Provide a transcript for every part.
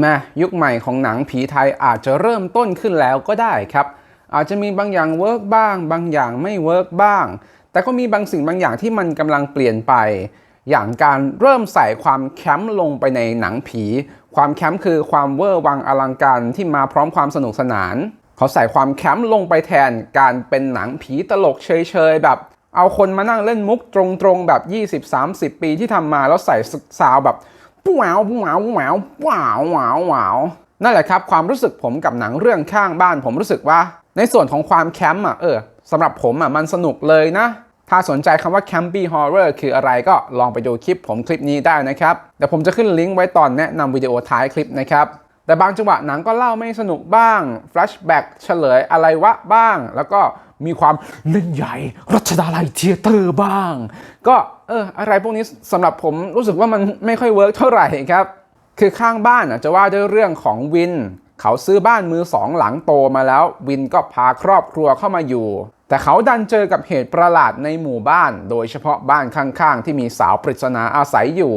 แม่ยุคใหม่ของหนังผีไทยอาจจะเริ่มต้นขึ้นแล้วก็ได้ครับ อาจจะมีบางอย่างเวิร์กบ้าง บางอย่างไม่เวิร์กบ้าง แต่ก็มีบางสิ่งบางอย่างที่มันกำลังเปลี่ยนไป อย่างการเริ่มใส่ความแคมป์ลงไปในหนังผี ความแคมป์คือความเวอร์วังอลังการที่มาพร้อมความสนุกสนาน เขาใส่ความแคมป์ลงไปแทนการเป็นหนังผีตลกเฉยๆแบบเอาคนมานั่งเล่นมุกตรงๆแบบ 20-30 ปีที่ทำมาแล้วใส่ซาวแบบ ปวาวว้าวว้าวว้าวว้าวว้าวนั่นแหละครับความรู้สึกผมกับหนังเรื่องข้างบ้าน ผมรู้สึกว่า ในส่วนของความแคมป์อะเออสำหรับผมอะมันสนุกเลยนะ ถ้าสนใจคำว่า campy horror คืออะไรก็ลองไปดูคลิปผมคลิปนี้ได้นะครับเดี๋ยวผมจะขึ้นลิงก์ไว้ตอนแนะนำวิดีโอท้ายคลิปนะครับแต่บางจังหวะหนังก็เล่าไม่สนุกบ้าง flashback เฉลยอะไรวะบ้าง แล้วก็ มีความเล่นใหญ่ รัชดาลัยเทียเตอร์บ้าง ก็เอออะไรพวกนี้สำหรับผมรู้สึกว่ามันไม่ค่อยเวิร์กเท่าไหร่ครับ คือข้างบ้านอะจะว่าด้วยเรื่องของวิน เขาซื้อบ้านมือสองหลังโตมาแล้ว วินก็พาครอบครัวเข้ามาอยู่ แต่เขาดันเจอกับเหตุประหลาดในหมู่บ้าน โดยเฉพาะบ้านข้างๆ ที่มีสาวปริศนาอาศัยอยู่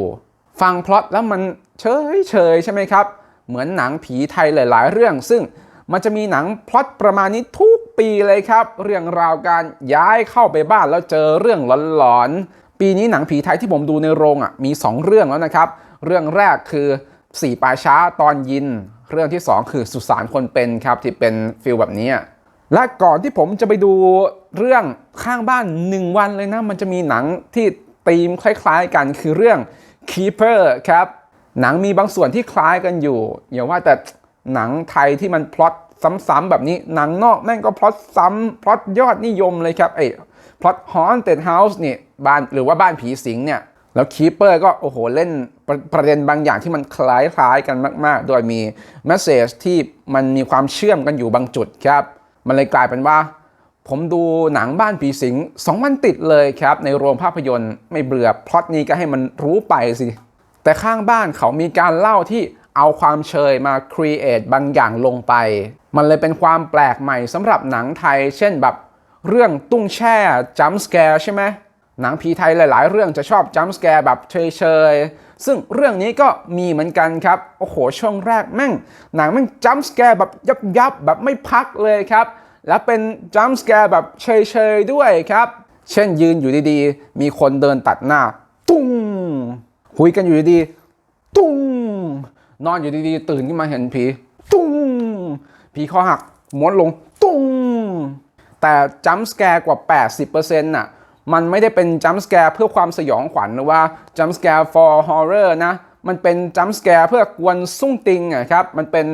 ฟังพล็อตแล้วมันเฉยเฉยใช่ไหมครับ เหมือนหนังผีไทยหลาย ๆ เรื่องซึ่งมันจะมีหนังพล็อตประมาณนี้ทุ ปีเลยครับ เรื่องราวการย้ายเข้าไปบ้านแล้วเจอเรื่องหลอนๆ ปีนี้หนังผีไทยที่ผมดูในโรงอะมี 2 เรื่องแล้วนะครับ เรื่องแรกคือสี่ป่าช้าตอนยิน เรื่องที่ 2 คือสุสานคนเป็นครับที่เป็นฟิลแบบนี้และก่อนที่ผมจะไปดูเรื่องข้างบ้าน 1 วันเลยนะ มันจะมีหนังที่ธีมคล้าย ๆ กันคือเรื่อง Keeper ครับ หนังมีบางส่วนที่คล้ายกันอยู่อย่าว่าแต่หนังไทยที่มันพล็อต ซ้ำๆแบบนี้หนังนอกแม่งก็พล็อตซ้ำพล็อตยอดนิยมเลยครับไอ้พล็อต Haunted House นี่ยบ้านหรือว่าบ้านผีสิงเนี่ยแล้ว Keeper ก็โอ้โหเล่นประประเด็นบางอย่างที่มันคล้ายๆกันมากๆ โดยมีแมสเซจที่มันมีความเชื่อมกันอยู่บางจุดครับ มันเลยกลายเป็นว่า ผมดูหนังบ้านผีสิงสองวันติดเลยครับ ในโรงภาพยนตร์ไม่เบื่อพล็อตนี้ก็ให้มันรู้ไปสิ แต่ข้างบ้านเขามีการเล่าที่ เอาความเชยมาครีเอทบางอย่างลงไป มันเลยเป็นความแปลกใหม่สำหรับหนังไทย เช่นแบบเรื่องตุ้งแช่จัมสแกร์ใช่ไหมหนังผีไทยหลาย ๆ เรื่องจะชอบจัมสแกร์แบบเฉยๆ ซึ่งเรื่องนี้ก็มีเหมือนกันครับ โอ้โห ช่วงแรกแม่ง หนังแม่งจัมสแกร์แบบยับยับแบบไม่พักเลยครับ และเป็นจัมสแกร์แบบเฉยๆ ด้วยครับ เช่นยืนอยู่ดีๆ มีคนเดินตัดหน้า ตุ้งคุยกันอยู่ดีๆ ตุ้ง นอนอยู่ดีๆ ตื่นขึ้นมาเห็นผี ตุ้งผีคอหักม้วนลง ตุ้งแต่จัมป์สแกร์กว่า 80%น่ะมันไม่ได้เป็นจัมป์สแกร์เพื่อความสยองขวัญหรือว่าจัมป์สแกร์ for horror นะ มันเป็นจัมป์สแกร์เพื่อกวนสุ่งติงอะครับ มันเป็น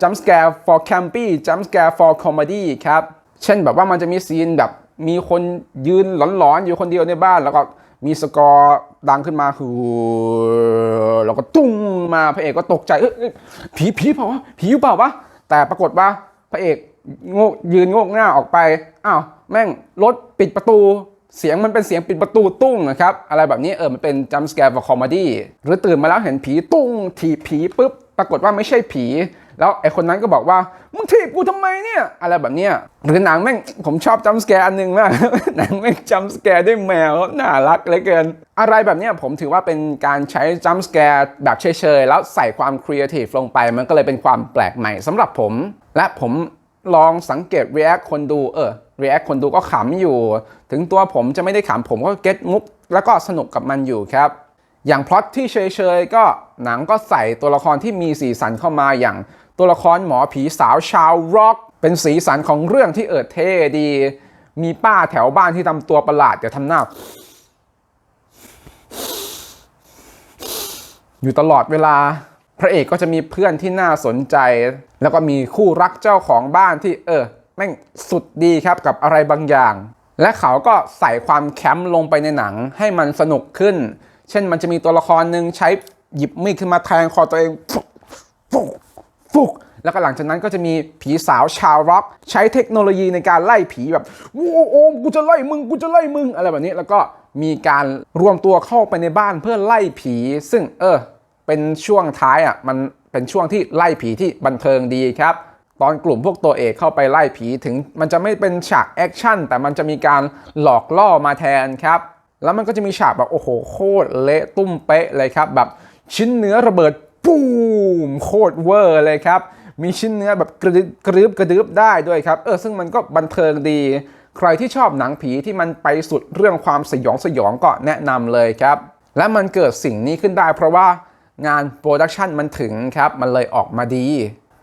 จัมป์สแกร์ for campy จัมป์สแกร์ for comedy ครับ เช่นแบบว่ามันจะมีซีนแบบมีคนยืนหลอนๆ อยู่คนเดียวในบ้านแล้วก็ มีสกอร์ดังขึ้นมาคือแล้วก็ตุ้งมาพระเอกก็ตกใจเอ้ยเอ้ยผีผีเปล่าวะผีเปล่าวะแต่ปรากฏว่าพระเอกโงกยืนโงกหน้าออกไปอ้าวแม่งรถปิดประตูเสียงมันเป็นเสียงปิดประตูตุ้งนะครับ อะไรแบบนี้เออมันเป็นจัมสแกร์ for comedy หรือตื่นมาแล้วเห็นผีตุ้งถีผีปุ๊บ ปรากฏว่าไม่ใช่ผี แล้วไอคนนั้นก็บอกว่ามึงถีบกูทำไมเนี่ย อะไรแบบเนี้ยหรือหนังแม่งผมชอบจัมสแกร์อันหนึงมากหนังแม่งจัมสแกร์ด้วยแมวน่ารักเหลือเกิน อะไรแบบเนี้ยผมถือว่าเป็นการใช้จัมสแกร์แบบเฉยๆแล้วใส่ความครีเอทีฟลงไปมันก็เลยเป็นความแปลกใหม่สำหรับผม และผมลองสังเกต react คนดูเออ react คนดูก็ขำอยู่ ถึงตัวผมจะไม่ได้ขำผมก็เก็ตมุก แล้วก็สนุกกับมันอยู่ครับ อย่างพล็อตที่เฉยๆก็หนังก็ใส่ตัวละครที่มีสีสันเข้ามาอย่าง ตัวละครหมอผีสาวชาวร็อก เป็นสีสันของเรื่องที่เอิดเท่ดี มีป้าแถวบ้านที่ทำตัวประหลาดเดี๋ยวทำหน้า อยู่ตลอดเวลา พระเอกก็จะมีเพื่อนที่น่าสนใจ แล้วก็มีคู่รักเจ้าของบ้านที่เออแม่งสุดดีครับกับอะไรบางอย่าง และเขาก็ใส่ความแคมป์ลงไปในหนังให้มันสนุกขึ้น เช่นมันจะมีตัวละครหนึ่งใช้หยิบมีดขึ้นมาแทงคอตัวเอง ฟุกแล้วก็หลังจากนั้นก็จะมีผีสาวชาวร็อก ใช้เทคโนโลยีในการไล่ผีแบบโอ้โอมกูจะไล่มึงกูจะไล่มึงอะไรแบบนี้ แล้วก็มีการรวมตัวเข้าไปในบ้านเพื่อไล่ผี ซึ่งเออ เป็นช่วงท้ายอะมันเป็นช่วงที่ไล่ผีที่บันเทิงดีครับ ตอนกลุ่มพวกตัวเอกเข้าไปไล่ผีถึง มันจะไม่เป็นฉากแอคชั่นแต่มันจะมีการหลอกล่อมาแทนครับ แล้วมันก็จะมีฉากแบบโอ้โหโคตรเละตุ้มเป๊ะเลยครับแบบชิ้นเนื้อระเบิด ปูมโคตรเวอร์เลยครับ มีชิ้นเนื้อแบบกระดึบกระดึบกระดึบได้ด้วยครับ เออซึ่งมันก็บันเทิงดี ใครที่ชอบหนังผีที่มันไปสุดเรื่องความสยองสยองก็แนะนำเลยครับ และมันเกิดสิ่งนี้ขึ้นได้เพราะว่างานโปรดักชันมันถึงครับ มันเลยออกมาดี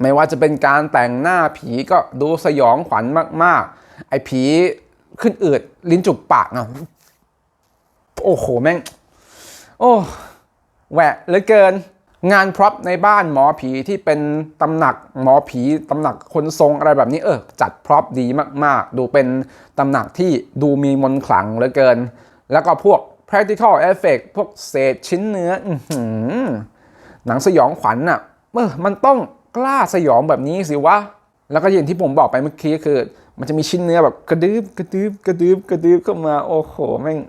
ไม่ว่าจะเป็นการแต่งหน้าผีก็ดูสยองขวัญมาก ๆ ไอ้ผีขึ้นอืดลิ้นจุกปากอะโอ้โหแม่ง โอ้แหวะเหลือเกิน งานพร็อพในบ้านหมอผีที่เป็นตำหนักหมอผีตำหนักคนทรงอะไรแบบนี้เออจัดพร็อพดีมากๆ ดูเป็นตำหนักที่ดูมีมนขลังเหลือเกิน แล้วก็พวก practical effect พวกเศษชิ้นเนื้อหนังสยองขวัญน่ะเออมันต้องกล้าสยองแบบนี้สิวะ แล้วก็อย่างที่ผมบอกไปเมื่อกี้คือ มันจะมีชิ้นเนื้อแบบกระดึบกระดึบกระดึบกระดึบเข้ามาโอ้โหแม่ง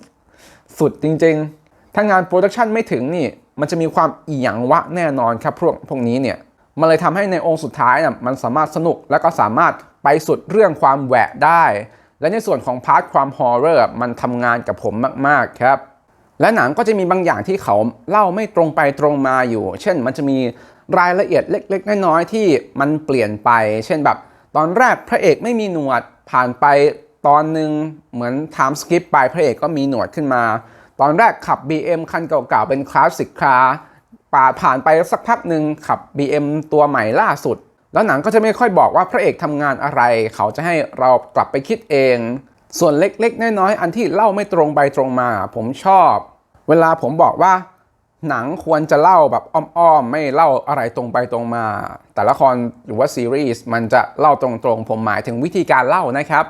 สุดจริง ๆ ถ้างานโปรดักชันไม่ถึงนี่ มันจะมีความอีหยังวะแน่นอนครับพวกพวกนี้เนี่ยมันเลยทำให้ในองค์สุดท้ายน่ะมันสามารถสนุกและก็สามารถไปสุดเรื่องความแหวะได้ และในส่วนของพาร์ทความฮอร์เรอร์มันทำงานกับผมมากๆครับ และหนังก็จะมีบางอย่างที่เขาเล่าไม่ตรงไปตรงมาอยู่ เช่นมันจะมีรายละเอียดเล็กๆ น้อยๆที่มันเปลี่ยนไป เช่นแบบ ตอนแรกพระเอกไม่มีหนวดผ่านไปตอนหนึ่งเหมือนไทม์สกิปไปพระเอกก็มีหนวดขึ้นมา ตอนแรกขับ BM คันเก่าๆเป็นคลาสสิกคาร์ป่าผ่านไปสักพักหนึ่งขับ BM ตัวใหม่ล่าสุด แล้วหนังก็จะไม่ค่อยบอกว่าพระเอกทำงานอะไร เขาจะให้เรากลับไปคิดเอง ส่วนเล็กๆ น้อยๆ อันที่เล่าไม่ตรงไปตรงมา ผมชอบ เวลาผมบอกว่าหนังควรจะเล่าแบบอ้อมๆ ไม่เล่าอะไรตรงไปตรงมา แต่ละครหรือว่าซีรีส์มันจะเล่าตรงๆ ผมหมายถึงวิธีการเล่านะครับ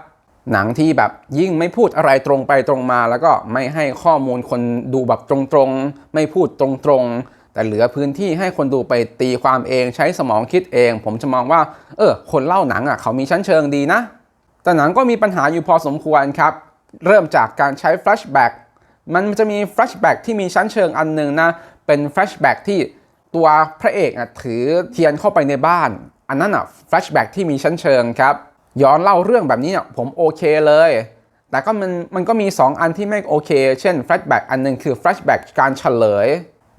หนังที่แบบยิ่งไม่พูดอะไรตรงไปตรงมา แล้วก็ไม่ให้ข้อมูลคนดูแบบตรงๆ ไม่พูดตรงๆ แต่เหลือพื้นที่ให้คนดูไปตีความเองใช้สมองคิดเอง ผมจะมองว่า เออ คนเล่าหนังอะเขามีชั้นเชิงดีนะ แต่หนังก็มีปัญหาอยู่พอสมควรครับ เริ่มจากการใช้แฟลชแบ็กมันจะมีแฟลชแบ็กที่มีชั้นเชิงอันหนึ่งนะ เป็นแฟลชแบ็กที่ตัวพระเอกอะถือเทียนเข้าไปในบ้าน อันนั้นอะแฟลชแบ็กที่มีชั้นเชิงครับ ย้อนเล่าเรื่องแบบนี้เนี่ยผมโอเคเลย แต่ก็มันมันก็มี 2 อันที่ไม่โอเค เช่นแฟลชแบ็กอันหนึงคือแฟลชแบ็กการเฉลย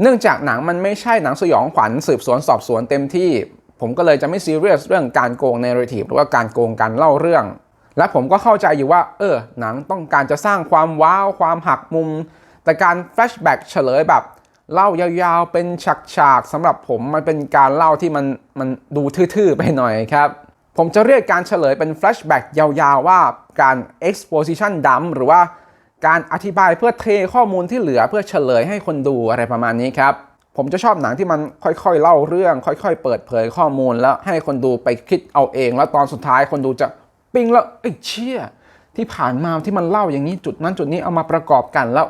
เนื่องจากหนังมันไม่ใช่หนังสยองขวัญสืบสวนสอบสวนเต็มที่ ผมก็เลยจะไม่ซีเรียสเรื่องการโกงเนเรทีฟหรือว่าการโกงการเล่าเรื่อง และผมก็เข้าใจอยู่ว่า เออ หนังต้องการจะสร้างความว้าวความหักมุม แต่การแฟลชแบ็กเฉลยแบบเล่ายาวๆเป็นฉากๆสำหรับผมมันเป็นการเล่าที่มันมันดูทื่อๆไปหน่อยครับ ผมจะเรียกการเฉลยเป็นแฟลชแบ็กยาวๆ ว่าการ exposition dump หรือว่าการอธิบายเพื่อเทข้อมูลที่เหลือเพื่อเฉลยให้คนดูอะไรประมาณนี้ครับ ผมจะชอบหนังที่มันค่อยๆ เล่าเรื่อง ค่อยๆ เปิดเผยข้อมูลแล้วให้คนดูไปคิดเอาเอง แล้วตอนสุดท้ายคนดูจะปิ้งแล้วไอ้เชี่ยที่ผ่านมาที่มันเล่าอย่างนี้จุดนั้นจุดนี้เอามาประกอบกันแล้ว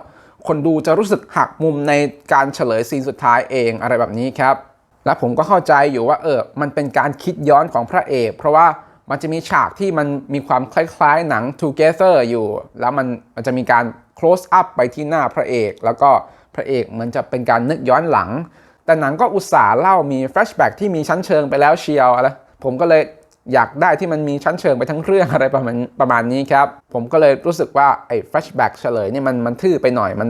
คนดูจะรู้สึกหักมุมในการเฉลยซีนสุดท้ายเองอะไรแบบนี้ครับ และผมก็เข้าใจอยู่ว่าเออมันเป็นการคิดย้อนของพระเอก เพราะว่ามันจะมีฉากที่มันมีความคล้ายๆหนัง Together อยู่ แล้วมันมันจะมีการ close up ไปที่หน้าพระเอก แล้วก็พระเอกเหมือนจะเป็นการนึกย้อนหลัง แต่หนังก็อุตส่าห์เล่ามี flashback ที่มีชั้นเชิงไปแล้วเชียวอะไรผมก็เลยอยากได้ที่มันมีชั้นเชิงไปทั้งเรื่องอะไรประมาณประมาณนี้ครับ ผมก็เลยรู้สึกว่าไอ้ flashback เฉลยเนี่ยมันมันทื่อไปหน่อยมัน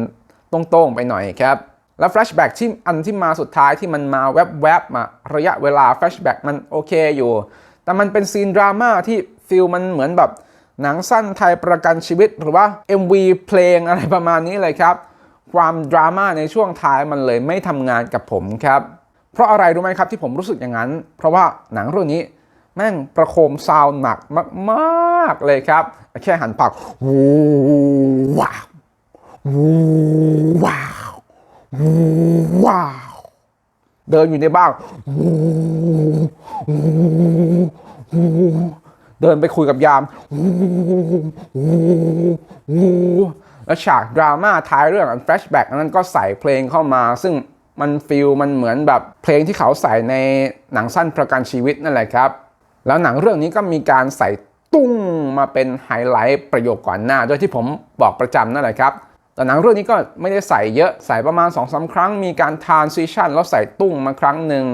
โต้งๆไปหน่อยครับ แล้ว flashback ที่อันที่มาสุดท้ายที่มันมาแวบๆมาระยะเวลา flashback มันโอเคอยู่ แต่มันเป็นซีนดราม่าที่ฟิลมันเหมือนแบบหนังสั้นไทยประกันชีวิต หรือว่า MV เพลงอะไรประมาณนี้เลยครับ ความดราม่าในช่วงท้ายมันเลยไม่ทำงานกับผมครับ เพราะอะไรรู้ไหมครับที่ผมรู้สึกอย่างนั้น เพราะว่าหนังเรื่องนี้แม่งประโคมซาวด์หนักมากๆเลยครับ แค่หันปากวูว้าวูว้าว ว้าว เดินอยู่ในบ้านเดินไปคุยกับยาม แล้วฉากดราม่าท้ายเรื่องอันแฟลชแบ็กนั้นก็ใส่เพลงเข้ามา ซึ่งมันฟิลมันเหมือนแบบเพลงที่เขาใส่ในหนังสั้นประกันชีวิตนั่นแหละครับ แล้วหนังเรื่องนี้ก็มีการใส่ตุ้งมาเป็นไฮไลท์ประโยคก่อนหน้า โดยที่ผมบอกประจำนั่นแหละครับ แต่หนังเรื่องนี้ก็ไม่ได้ใส่เยอะใส่ประมาณ2อสาครั้ง มีการทานซิชันแล้วใส่ตุ้งมาครั้งหนึ่ง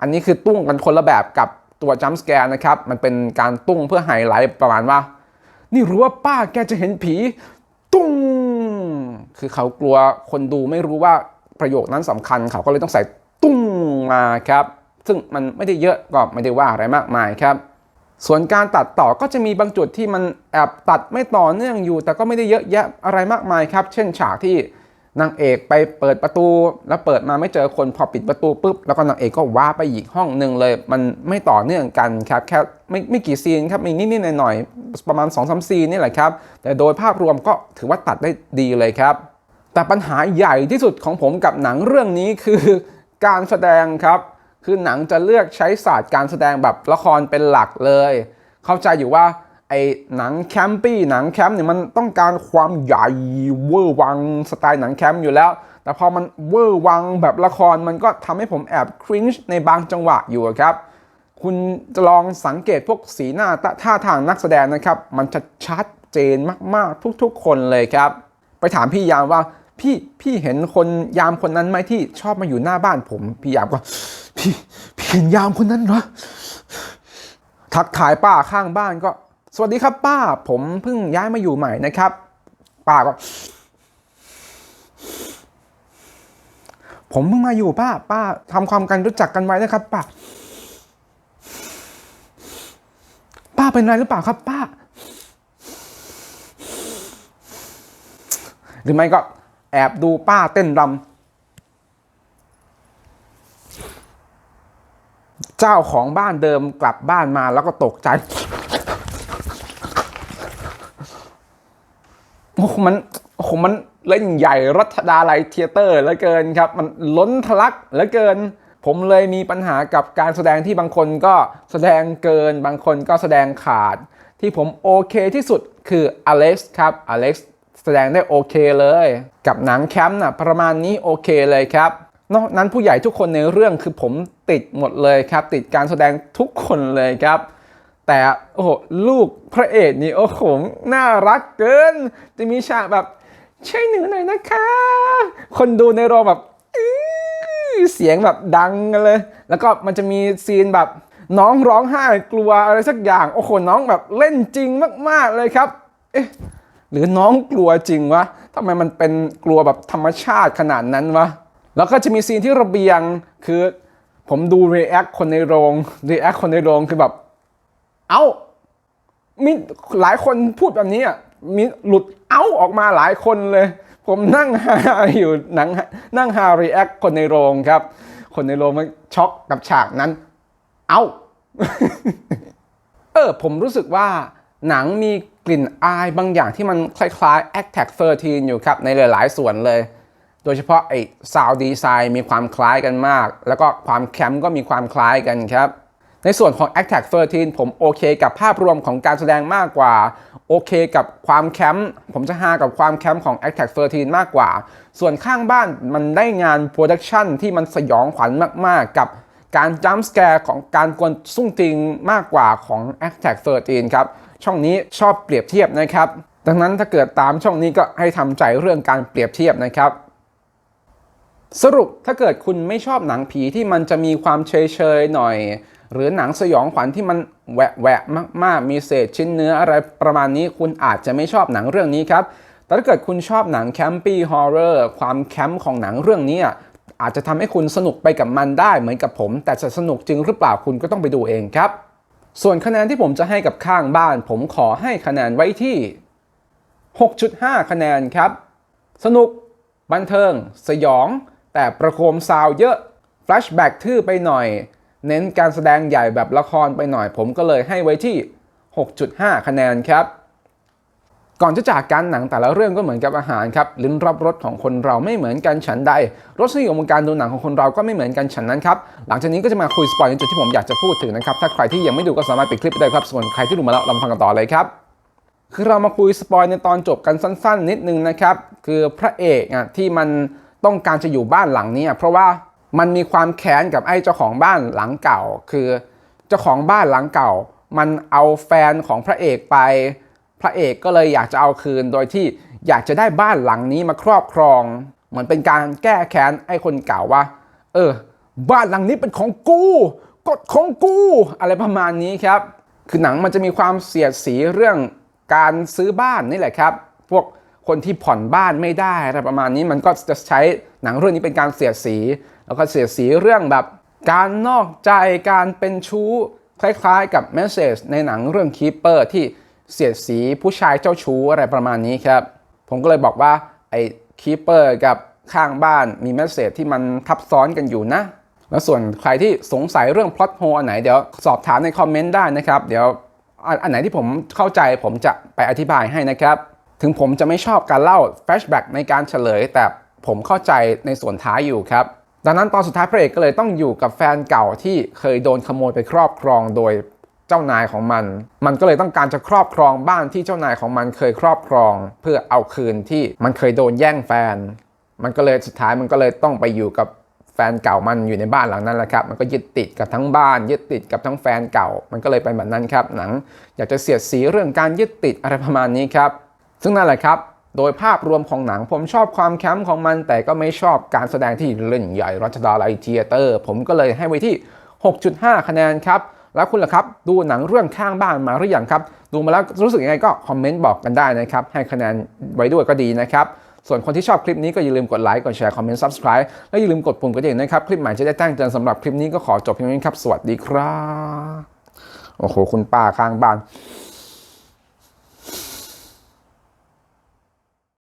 อันนี้คือตุ้งกันคนละแบบกับตัวจัมส์แกร์นะครับ มันเป็นการตุ้งเพื่อไฮไลท์ประมาณว่า นี่รู้ว่าป้าแกจะเห็นผี ตุ้ง คือเขากลัวคนดูไม่รู้ว่าประโยคนั้นสำคัญ เขาก็เลยต้องใส่ตุ้งมาครับ ซึ่งมันไม่ได้เยอะก็ไม่ได้ว่าอะไรมากมายครับ ส่วนการตัดต่อก็จะมีบางจุดที่มันแอบตัดไม่ต่อเนื่องอยู่ แต่ก็ไม่ได้เยอะแยะอะไรมากมายครับ เช่นฉากที่นางเอกไปเปิดประตู แล้วเปิดมาไม่เจอคนพอปิดประตูปุ๊บแล้วก็นางเอกก็ว้าไปอีกห้องหนึ่งเลย มันไม่ต่อเนื่องกันครับแค่ไม่ไม่กี่ซีนครับมีนิดๆหน่อยๆประมาณ2อสซีนนี่แหละครับแต่โดยภาพรวมก็ถือว่าตัดได้ดีเลยครับ แต่ปัญหาใหญ่ที่สุดของผมกับหนังเรื่องนี้คือการแสดงครับ คือหนังจะเลือกใช้ศาสตร์การแสดงแบบละครเป็นหลักเลย เข้าใจอยู่ว่าไอ้หนังแคมปี้หนังแคมป์เนี่ยมันต้องการความใหญ่เวอร์วังสไตล์หนังแคมป์อยู่แล้ว แต่พอมันเวอร์วังแบบละครมันก็ทำให้ผมแอบคริ้นช์ในบางจังหวะอยู่ครับ คุณจะลองสังเกตพวกสีหน้าท่าทางนักแสดงนะครับ มันจะชัดเจนมากๆทุกๆ คนเลยครับ ไปถามพี่ยามว่าพี่พี่เห็นคนยามคนนั้นไหมที่ชอบมาอยู่หน้าบ้านผม พี่ยามก็ พี่พี่เห็นยามคนนั้นเหรอทักทายป้าข้างบ้านก็ สวัสดีครับป้า ผมเพิ่งย้ายมาอยู่ใหม่นะครับ ป้าก็ ผมเพิ่งมาอยู่ป้า ป้าทำความกันรู้จักกันไว้นะครับ ป้า ป้าเป็นไรหรือเปล่าครับ ป้า หรือไม่ก็แอบดูป้าเต้นรำ เจ้าของบ้านเดิมกลับบ้านมาแล้วก็ตกใจโอ้โหมันโอ้โหมันเล่นใหญ่รัชดาลัยเทเตอร์เหลือเกินครับ มันล้นทะลักเหลือเกิน ผมเลยมีปัญหากับการแสดงที่บางคนก็แสดงเกิน บางคนก็แสดงขาด ที่ผมโอเคที่สุดคืออเล็กซ์ครับอเล็กซ์แสดงได้โอเคเลย กับหนังแคมป์น่ะประมาณนี้โอเคเลยครับ นอกนั้นผู้ใหญ่ทุกคนในเรื่องคือผม ติดหมดเลยครับ ติดการแสดงทุกคนเลยครับ แต่โอ้โหลูกพระเอกนี่โอ้โหน่ารักเกิน จะมีฉากแบบช่วยหนูหน่อยนะคะ คนดูในโรงแบบเสียงแบบดังกันเลย แล้วก็มันจะมีซีนแบบน้องร้องไห้กลัวอะไรสักอย่าง โอ้โห น้องแบบเล่นจริงมาก ๆ เลยครับ เอ๊ะ หรือน้องกลัวจริงวะทำไมมันเป็นกลัวแบบธรรมชาติขนาดนั้นวะ แล้วก็จะมีซีนที่ระเบียง คือ ผมดูรีแอคคนในโรงรีแอคคนในโรงคือแบบ เอ้ามีหลายคนพูดแบบนี้อะมีหลุดเอ้าออกมาหลายคนเลย ผมนั่งฮาอยู่หนังนั่งฮารีแอคคนในโรงครับ คนในโรงมันช็อกกับฉากนั้น เอ้าเออผมรู้สึกว่าหนังมีกลิ่นอายบางอย่างที่มันคล้ายๆ a c t a c 13 อยู่ครับ ในหลายๆส่วนเลย โดยเฉพาะไอ้ซาวดีไซน์มีความคล้ายกันมาก แล้วก็ความแคมป์ก็มีความคล้ายกันครับ ในส่วนของ a c t a c 13 ผมโอเคกับภาพรวมของการแสดงมากกว่า โอเคกับความแคมป์ผมจะฮากับความแคมป์ของ a c t a c 13 มากกว่า ส่วนข้างบ้านมันได้งานโปรดักชันที่มันสยองขวัญมากๆ กับการจัมป์แกร์ของการกวนสุ่งติงมากกว่าของ a c t a c 13 ครับ ช่องนี้ชอบเปรียบเทียบนะครับ ดังนั้นถ้าเกิดตามช่องนี้ก็ให้ทำใจเรื่องการเปรียบเทียบนะครับ สรุปถ้าเกิดคุณไม่ชอบหนังผีที่มันจะมีความเฉยเฉยๆหน่อย หรือหนังสยองขวัญที่มันแหวะแหวะมากๆ มีเศษชิ้นเนื้ออะไรประมาณนี้คุณอาจจะไม่ชอบหนังเรื่องนี้ครับ แต่ถ้าเกิดคุณชอบหนังแคมปี้ฮอร์เรอร์ความแคมป์ของหนังเรื่องนี้อะอาจจะทำให้คุณสนุกไปกับมันได้เหมือนกับผม แต่จะสนุกจริงหรือเปล่าคุณก็ต้องไปดูเองครับ ส่วนคะแนนที่ผมจะให้กับข้างบ้าน ผมขอให้คะแนนไว้ที่ 6.5 คะแนนครับ สนุก บันเทิง สยอง แต่ประโคมซาวเยอะแฟลชแบ็กทื่อไปหน่อย เน้นการแสดงใหญ่แบบละครไปหน่อย ผมก็เลยให้ไว้ที่ 6.5 คะแนนครับ ก่อนจะจากกันหนังแต่ละเรื่องก็เหมือนกับอาหารครับ ลิ้นรับรสของคนเราไม่เหมือนกันฉันใด รสนิยมการดูหนังของคนเราก็ไม่เหมือนกันฉันนั้นครับ หลังจากนี้ก็จะมาคุยสปอยในจุดที่ผมอยากจะพูดถึงนะครับ ถ้าใครที่ยังไม่ดูก็สามารถปิดคลิปไปได้ครับ ส่วนใครที่ดูมาแล้วเรามาฟังกันต่อเลยครับคือเรามาคุยสปอยในตอนจบกันสั้น ๆ นิดนึงนะครับ คือพระเอกอะที่มัน ต้องการจะอยู่บ้านหลังนี้อะเพราะว่ามันมีความแค้นกับไอ้เจ้าของบ้านหลังเก่า คือเจ้าของบ้านหลังเก่า มันเอาแฟนของพระเอกไป พระเอกก็เลยอยากจะเอาคืน โดยที่อยากจะได้บ้านหลังนี้มาครอบครอง เหมือนเป็นการแก้แค้นไอ้คนเก่าว่า เออ บ้านหลังนี้เป็นของกูกฎของกู อะไรประมาณนี้ครับ คือหนังมันจะมีความเสียดสีเรื่องการซื้อบ้านนี่แหละครับ พวก คนที่ผ่อนบ้านไม่ได้อะไรประมาณนี้มันก็จะใช้หนังเรื่องนี้เป็นการเสียดสี แล้วก็เสียดสีเรื่องแบบ การนอกใจการเป็นชู้คล้ายๆ กับ message ในหนังเรื่อง Keeper ที่เสียดสีผู้ชายเจ้าชู้อะไรประมาณนี้ครับ ผมก็เลยบอกว่าไอ้ Keeper กับข้างบ้านมี message ที่มันทับซ้อนกันอยู่นะ แล้วส่วนใครที่สงสัยเรื่อง plot hole อันไหนเดี๋ยวสอบถามในคอมเมนต์ได้นะครับ เดี๋ยวอันไหนที่ผมเข้าใจผมจะไปอธิบายให้นะครับ ถึงผมจะไม่ชอบการเล่า flashback ในการเฉลย แต่ผมเข้าใจในส่วนท้ายอยู่ครับ ดังนั้นตอนสุดท้ายพระเอกก็เลยต้องอยู่กับแฟนเก่าที่เคยโดนขโมยไปครอบครองโดยเจ้านายของมัน มันก็เลยต้องการจะครอบครองบ้านที่เจ้านายของมันเคยครอบครอง เพื่อเอาคืนที่มันเคยโดนแย่งแฟน มันก็เลยสุดท้ายมันก็เลยต้องไปอยู่กับแฟนเก่ามันอยู่ในบ้านหลังนั้นแหละครับ มันก็ยึดติดกับทั้งบ้าน ยึดติดกับทั้งแฟนเก่า มันก็เลยเป็นแบบนั้นครับ หนังอยากจะเสียดสีเรื่องการยึดติดอะไรประมาณนี้ครับ ซึ่งนั่นแหละครับ โดยภาพรวมของหนังผมชอบความแคมป์ของมัน แต่ก็ไม่ชอบการแสดงที่เล่นใหญ่รัชดาลัยเทียเตอร์ ผมก็เลยให้ไว้ที่ 6.5 คะแนนครับ แล้วคุณล่ะครับ ดูหนังเรื่องข้างบ้านมาหรือยังครับ ดูมาแล้วรู้สึกยังไงก็คอมเมนต์บอกกันได้นะครับ ให้คะแนนไว้ด้วยก็ดีนะครับส่วนคนที่ชอบคลิปนี้ก็อย่าลืมกดไลค์กดแชร์คอมเมนต์ subscribe และอย่าลืมกดปุ่มกระดิ่งนะครับ คลิปใหม่จะได้แจ้งเตือนสำหรับคลิปนี้ก็ขอจบเพียงเท่านี้ครับ สวัสดีครับ โอ้โห คุณป้าข้างบ้าน